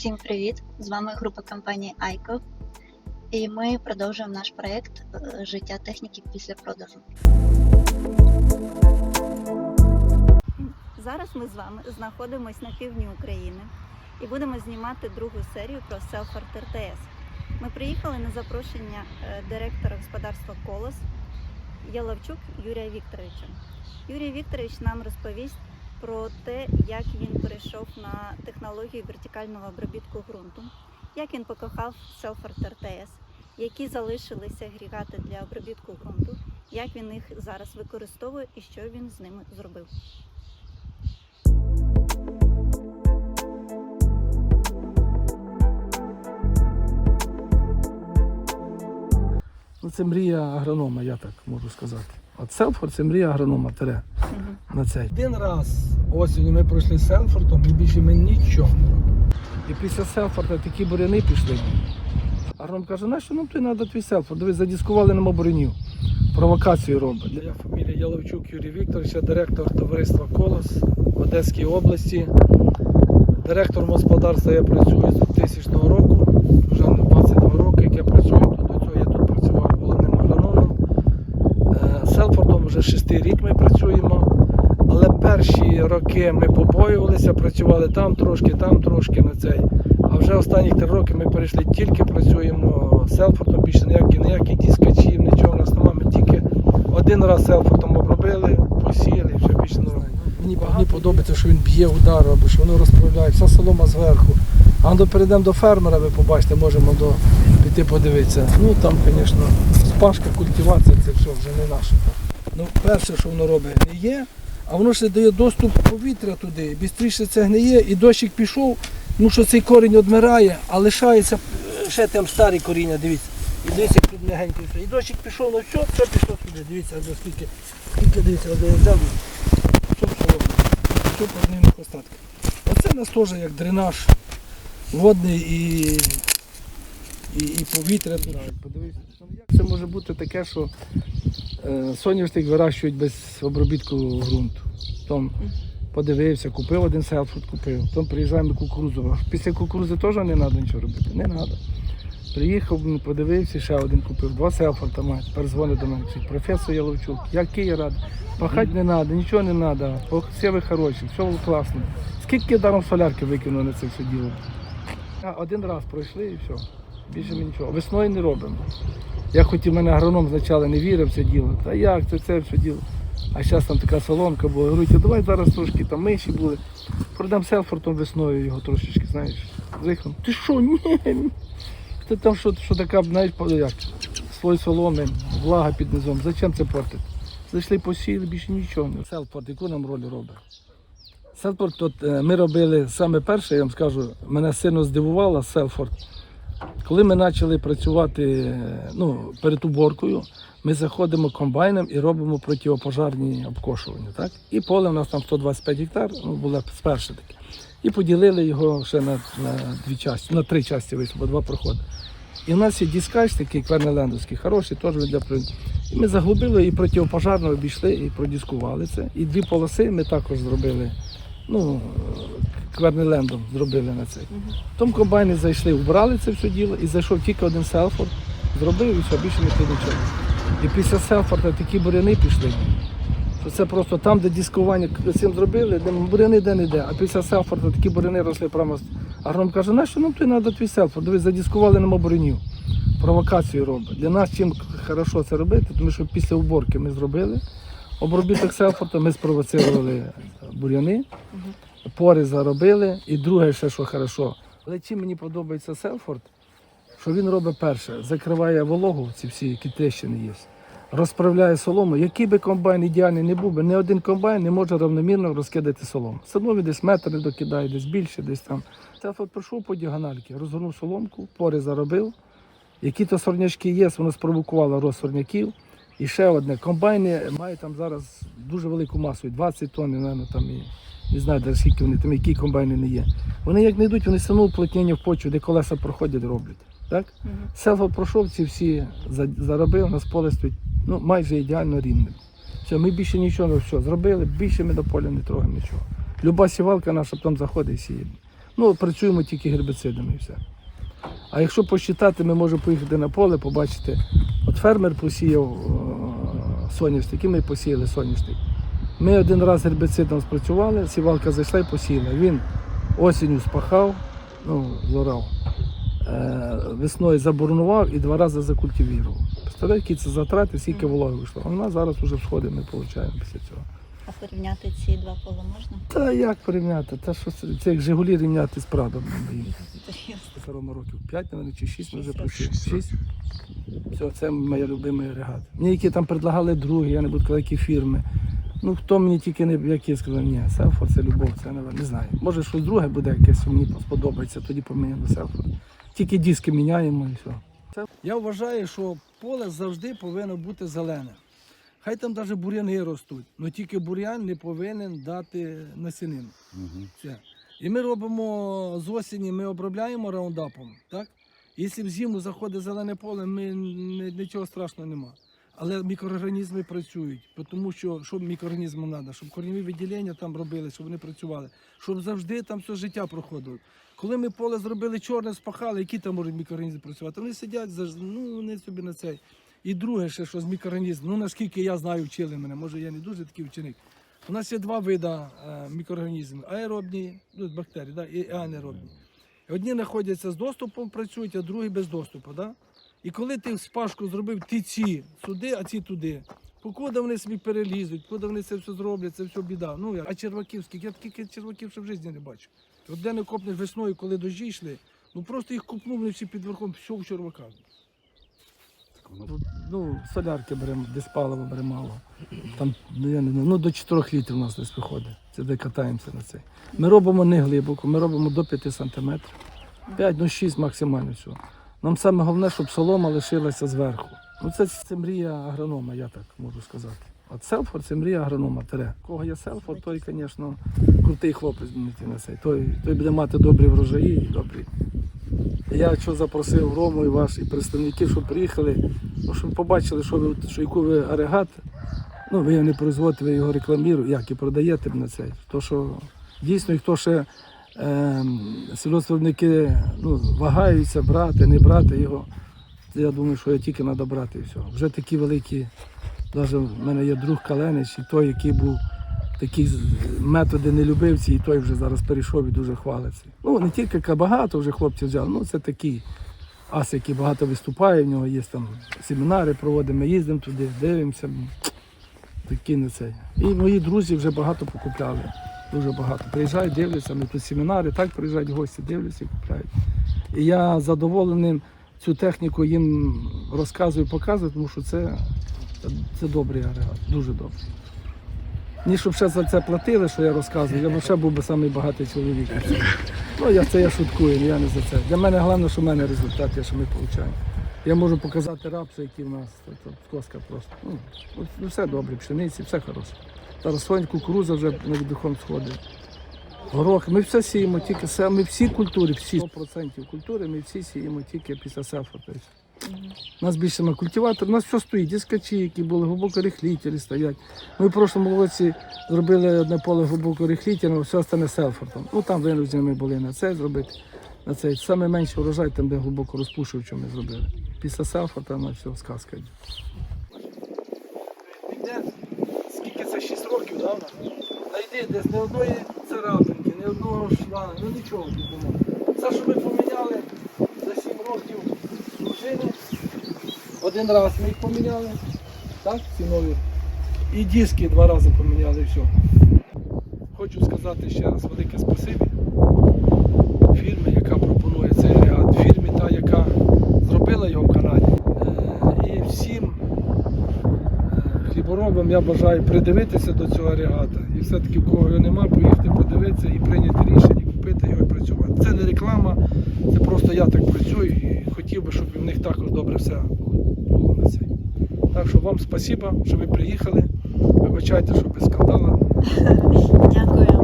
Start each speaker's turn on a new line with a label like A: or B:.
A: Всім привіт! З вами група компанії Айко. І ми продовжуємо наш проєкт е, життя техніки після продажу.
B: Зараз ми з вами знаходимося на півдні України і будемо знімати другу серію про Селфорд РТС. Ми приїхали на запрошення е, директора господарства Колос Яловчук Юрія Вікторовича. Юрій Вікторович нам розповість про те, як він перейшов на технологію вертикального обробітку ґрунту, як він покохав Селфорд РТС, які залишилися агрегати для обробітку ґрунту, як він їх зараз використовує і що він з ними зробив.
C: Ну, це мрія агронома, я так можу сказати. От Селфорд це мрія агронома тере на цей. Один раз осінню ми пройшли Селфордом і більше ми нічого не робили. І після Селфорда такі буряни пішли. Агроном каже, нащо нам той треба твій Селфорд? Дивись, задіскували нема бурянів. Провокацію робить. Я фамілія Яловчук Юрій Вікторович, я директор товариства Колос в Одеській області. Директором господарства я працюю з 2000 року. Вже 22 роки, як я працюю тут. До цього я тут працював головним агрономом. Е, З Селфордом вже шестий рік ми працюємо. Але перші роки ми побоювалися, працювали там трошки, там трошки на цей. А вже останні три роки ми перейшли тільки працюємо з Селфордом, більше ніяких, ніяких дискачів, нічого у нас немає. Ми тільки один раз Селфордом обробили, посіяли, і все більше робимо. Мені, мені подобається, що він б'є удар, робить, що воно розправляє, вся солома зверху. А до перейдемо до фермера, ви побачите, можемо до, піти подивитися. Ну там, звісно, спашка, культивація, це все вже не наше. Ну, перше, що воно робить, гниє, а воно ще дає доступ повітря туди. Бістріше це гниє, і дощик пішов, ну що цей корінь одмирає, а лишається е, ще там старі коріння, дивіться. І дивіться, як тут легенько все. І дощик пішов, ну все, все пішло сюди. Дивіться, ось скільки, скільки дивіться, от я взяв, що пішло, що по ним остатки. Оце у нас теж як дренаж водний і, і, і повітря. Подивіться, як це може бути таке, що соняшник вирощують без обробітку ґрунту. Там подивився, купив один селфуд, купив. Потім приїжджаємо кукурудзу. Після кукурудзи теж не треба нічого робити. Не треба. Приїхав, ну, подивився, ще один купив, два селфорта має. Тепер дзвонить до мене. каже, Професор Яловчук, який я радий. Пахати не треба, нічого не треба. Все ви хороші, все класно. Скільки даром солярки викинув на це все діло? Один раз пройшли і все. Більше ми нічого. Весною не робимо. Я хоч і мене агроном спочатку не вірив в це діло. Та як це це все діло? А зараз там така соломка була. Говорю, давай зараз трошки там миші були. Продам селфортом весною його трошечки, знаєш. Зихнув. Ти що, ні? Ти там що, що така, знаєш, як, слой соломи, влага під низом. Зачем це портити? Зайшли посіяли, більше нічого. не. Селфорд, яку нам роль робить? Селфорд, тут е, ми робили саме перше, я вам скажу, мене сильно здивувало Селфорд. Коли ми почали працювати ну, перед уборкою, ми заходимо комбайном і робимо протипожарні обкошування. Так? І поле у нас там 125 гектар, ну, було спершу таке. І поділили його ще на, на дві частини, на три частини вийшло, бо два проходи. І в нас є дискач такий квернелендовський, хороший, теж для прийому. І ми заглубили і протипожарно обійшли і продіскували це. І дві полоси ми також зробили. Ну, квернелендом зробили на це. В тому комбайні зайшли, вбрали це все діло і зайшов тільки один селфорд, зробив і все, більше під нічого. І після селфорда такі буряни пішли. Що це просто там, де дискування цим зробили, де буряни де не йде. А після селфорда такі буряни росли прямо. Агроном каже, нащо нам той треба твій селфорд? Дивись, задіскували нема бурянів. Провокацію робить. Для нас чим хорошо це робити, тому що після уборки ми зробили. Обробіток селфорда ми спровоцирували буряни, пори заробили. І друге, ще що хорошо. Але чим мені подобається селфорд, що він робить перше, закриває вологу, ці всі які тріщини є, розправляє солому. Який би комбайн ідеальний не був би, ні один комбайн не може равномірно розкидати солому. Все десь метр не докидає, десь більше, десь там. Селфорд пройшов по діагональки, розгорнув соломку, пори заробив. Які то сорнячки є, воно спровокувало рост сорняків. І ще одне, комбайни мають там зараз дуже велику масу, 20 тонн, напевно, там і не знаю, де скільки вони там, які комбайни не є. Вони як не йдуть, вони все одно уплотнення в почву, де колеса проходять, роблять. Так?
B: Мгм.
C: Селфо пройшов, ці всі заробив, у нас поле стоїть ну, майже ідеально рівним. Все, ми більше нічого все, зробили, більше ми до поля не трогаємо нічого. Люба сівалка наша потім заходить і сіє. Ну, працюємо тільки гербіцидами і все. А якщо посчитати, ми можемо поїхати на поле, побачити, от фермер посіяв е, соняшник, і ми посіяли соняшник. Ми один раз гербіцидом спрацювали, сівалка зайшла і посіяла. Він осінню спахав, ну, зорав, е, весною забурнував і два рази закультивував. Представляєте, які це затрати, скільки вологи вийшло. А в нас зараз вже всходи ми отримуємо після цього.
B: А порівняти ці два поля можна?
C: Та як порівняти? Та що це, це як Жигулі рівняти з Прадом. Старому років 5, мабуть, чи 6 ми вже пройшли.
D: років.
C: 6. Все, це моя любима регата. Мені які там предлагали другі, я не буду казати, які фірми. Ну хто мені тільки не які сказав, ні, селфор це любов, це не, не знаю. Може щось друге буде якесь, мені сподобається, тоді поміняємо селфор. Тільки диски міняємо і все. Я вважаю, що поле завжди повинно бути зелене. Хай там навіть бур'яни ростуть, але тільки бур'ян не повинен дати насінину. Все. І ми робимо з осені, ми обробляємо раундапом, так? Якщо в зиму заходить зелене поле, ми ні- нічого страшного нема. Але мікроорганізми працюють, тому що що мікроорганізмам треба, щоб корневі відділення там робили, щоб вони працювали, щоб завжди там все життя проходило. Коли ми поле зробили чорне, спахали, які там можуть мікроорганізми працювати? Вони сидять ну вони собі на цей. І друге, ще що з мікроорганізмом, ну наскільки я знаю, вчили мене, може я не дуже такий вченик. У нас є два види е, мікроорганізмів: аеробні, ну, бактерії, да, і анаеробні. Одні знаходяться з доступом, працюють, а другі без доступу. Да? І коли ти спашку зробив, ти ці сюди, а ці туди. Покуди вони собі перелізуть, куди вони це все зроблять, це все біда. Ну, а черваків, скільки я таких черваків ще в житті не бачу. От де не копнеш весною, коли дощі йшли, ну просто їх купнув вони всі під верхом, все в черваках. Ну, солярки беремо, десь паливо беремо мало. Там, ну, я не знаю, ну, до 4 літрів у нас десь виходить. Це де катаємося на цей. Ми робимо не глибоко, ми робимо до 5 сантиметрів. 5, ну 6 максимально всього. Нам саме головне, щоб солома лишилася зверху. Ну це, це мрія агронома, я так можу сказати. От селфор це мрія агронома. Тере. Кого є селфор, той, звісно, крутий хлопець буде на цей. Той, той буде мати добрі врожаї і добрі. Я що запросив Рому і вас, і представників, щоб приїхали, ну, щоб побачили, що ви що яку ви агрегат. Ну, ви його не производите, ви його рекламуєте, як і продаєте на цей. То, що дійсно, хто ще ем, сільгоспвиробники ну, вагаються брати, не брати його. Я думаю, що його тільки треба брати і все. Вже такі великі, навіть в мене є друг Каленич, і той, який був такі методи не любив і той вже зараз перейшов і дуже хвалиться. Ну, не тільки багато вже хлопців взяв, ну це такі ас, які багато виступає, в нього є там семінари проводимо, ми їздимо туди, дивимося. Такі не це. І мої друзі вже багато покупляли. Дуже багато. Приїжджають, дивляться, ми тут семінари, так приїжджають гості, дивляться і купляють. І я задоволеним цю техніку їм розказую, показую, тому що це, це добрий агрегат, дуже добрий. Ні, щоб ще за це платили, що я розказую, я б ще був би самий чоловік. Ну, я це я шуткую, я не за це. Для мене головне, що в мене результат, є, що ми отримуємо. Я можу показати рапси, які в нас, це, коска просто. Ну, ну, все добре, пшениці, все хороше. Зараз сонь, кукуруза вже на віддихом сходить. Горох, ми все сіємо, тільки ми всі культури, всі 100% культури, ми всі сіємо тільки після селфа. У нас більше на культиватор, у нас все стоїть, дискачі, які були глибоко рихлітелі стоять. Ми в прошлому році зробили одне поле глибоко рихлітельне, все остане селфортом. Ну там винуждені ми були на це зробити. На цей саме менший урожай, там де глибоко розпушив, що ми зробили. Після селфорта на все сказка. Скільки це 6 років, да? Найди десь не одної царапинки, не одного шва, ну нічого не було. Все, що ми поміняли за 7 років дружини, один раз ми їх поміняли, так, ці нові. І диски два рази поміняли, і все. Хочу сказати ще раз велике спасибі фірмі, яка пропонує цей ряд, фірмі та, яка зробила його в Канаді. Е, І всім е, хліборобам я бажаю придивитися до цього агрегата. І все-таки в кого його немає, поїхати подивитися і прийняти рішення, купити його і працювати. Це не реклама, це просто я так працюю хотів би, щоб в них також добре все було на цей. Так що вам спасибо, що ви приїхали. Вибачайте, що без скандалу.
B: Дякую.